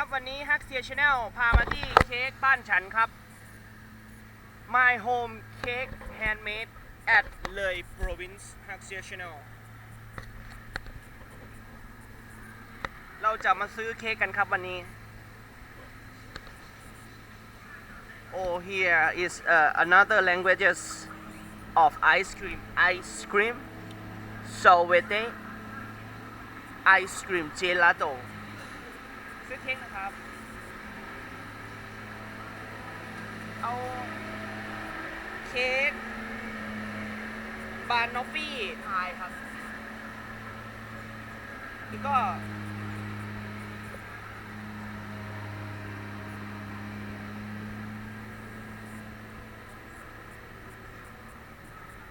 ครับวันนี้ฮักเซียชาแนลพามาที่เค้กบ้านฉันครับ My Home Cake Handmade at เลย Province ฮักเซียชาแนลเราจะมาซื้อเค้กกันครับวันนี้ Oh here is uh, another languages of ice cream ice cream sorbet ice cream gelato ซื้อเค้กนะครับ เอาเค้กบานนอฟฟี่พายครับ แล้วก็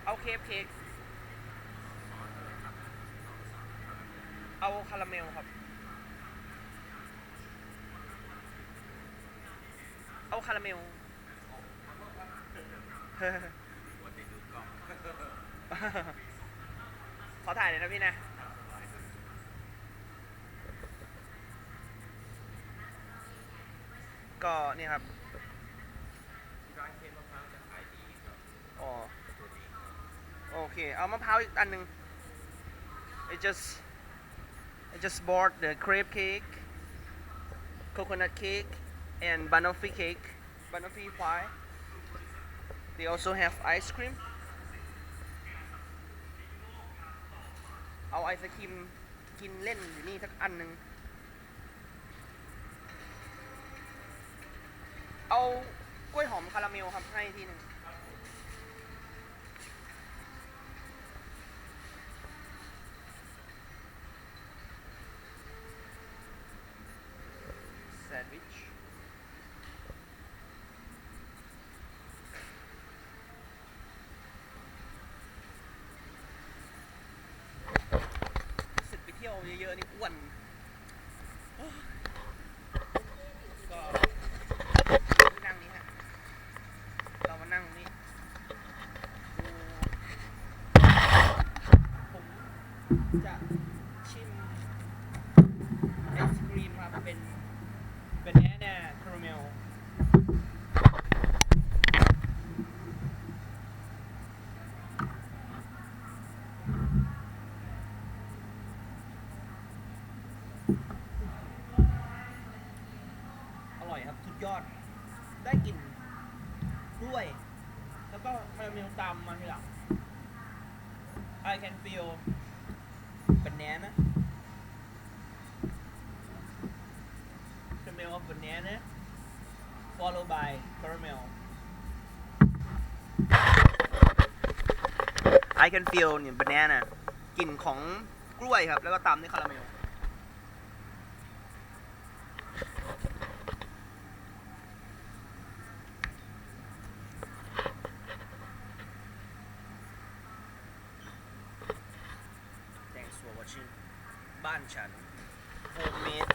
เอาเคฟเค้กเอาคาราเมลครับ เอาคาราเมลขอถ่ายเลยนะพี่นะ ก็นี่ครับร้านเค้กมะพร้าวจะขายดีครับอ๋อตัวนี้โอเค เอามะพร้าวอีกอันหนึ่ง I just I just bought the crepe cake coconut cake and banoffee cake banoffee pie they also have ice cream เอาไอศครีมกินเล่นอยู่นี่สักอันหนึ่งเอากล้วยหอมคาราเมลครับให้ทีหนึ่ง แซนด์วิช รู้สึกไป เยอะๆนี่อ้วนก็นั่งนี้ฮะ เรามานั่งนี้ผมจะชิมไอศครีมครับเป็นเป็นแอนน่คาราเมล ครับสุดยอด ได้กลิ่นกล้วย แล้วก็คาราเมลตามมาทีหลัง I can feel banana smell of banana followed by caramel I can feel เนี่ย banana กลิ่นของกล้วยครับ แล้วก็ตามด้วยคาราเมล for watching บ้านฉัน homemade